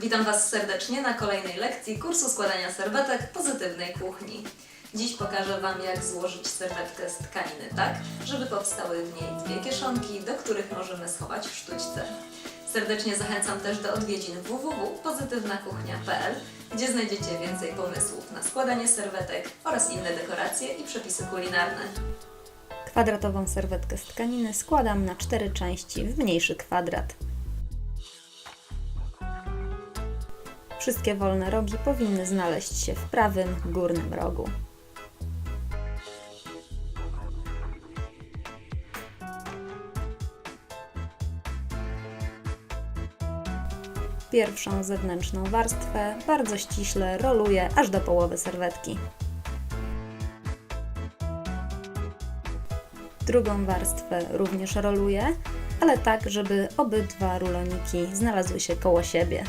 Witam Was serdecznie na kolejnej lekcji kursu składania serwetek pozytywnej kuchni. Dziś pokażę Wam, jak złożyć serwetkę z tkaniny tak, żeby powstały w niej dwie kieszonki, do których możemy schować sztućce. Serdecznie zachęcam też do odwiedzin www.pozytywnakuchnia.pl, gdzie znajdziecie więcej pomysłów na składanie serwetek oraz inne dekoracje i przepisy kulinarne. Kwadratową serwetkę z tkaniny składam na cztery części w mniejszy kwadrat. Wszystkie wolne rogi powinny znaleźć się w prawym górnym rogu. Pierwszą zewnętrzną warstwę bardzo ściśle roluję aż do połowy serwetki. Drugą warstwę również roluję, ale tak, żeby obydwa ruloniki znalazły się koło siebie.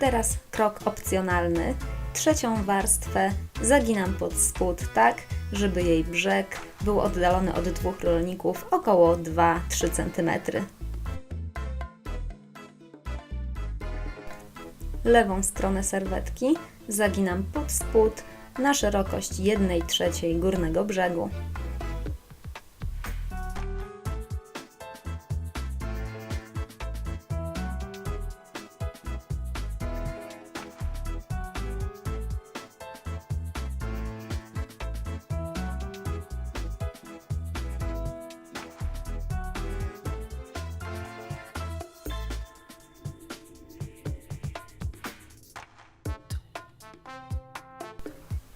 Teraz krok opcjonalny. Trzecią warstwę zaginam pod spód tak, żeby jej brzeg był oddalony od dwóch rolników około 2-3 cm. Lewą stronę serwetki zaginam pod spód na szerokość 1 trzeciej górnego brzegu.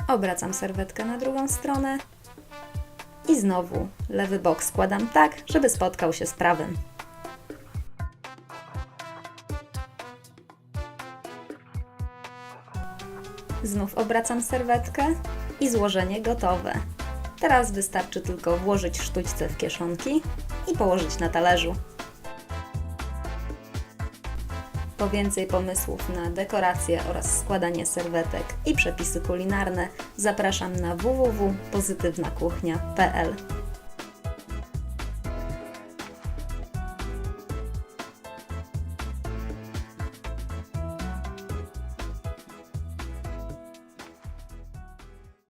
Obracam serwetkę na drugą stronę i znowu lewy bok składam tak, żeby spotkał się z prawym. Znów obracam serwetkę i złożenie gotowe. Teraz wystarczy tylko włożyć sztućce w kieszonki i położyć na talerzu. Po więcej pomysłów na dekoracje oraz składanie serwetek i przepisy kulinarne zapraszam na www.pozytywnakuchnia.pl.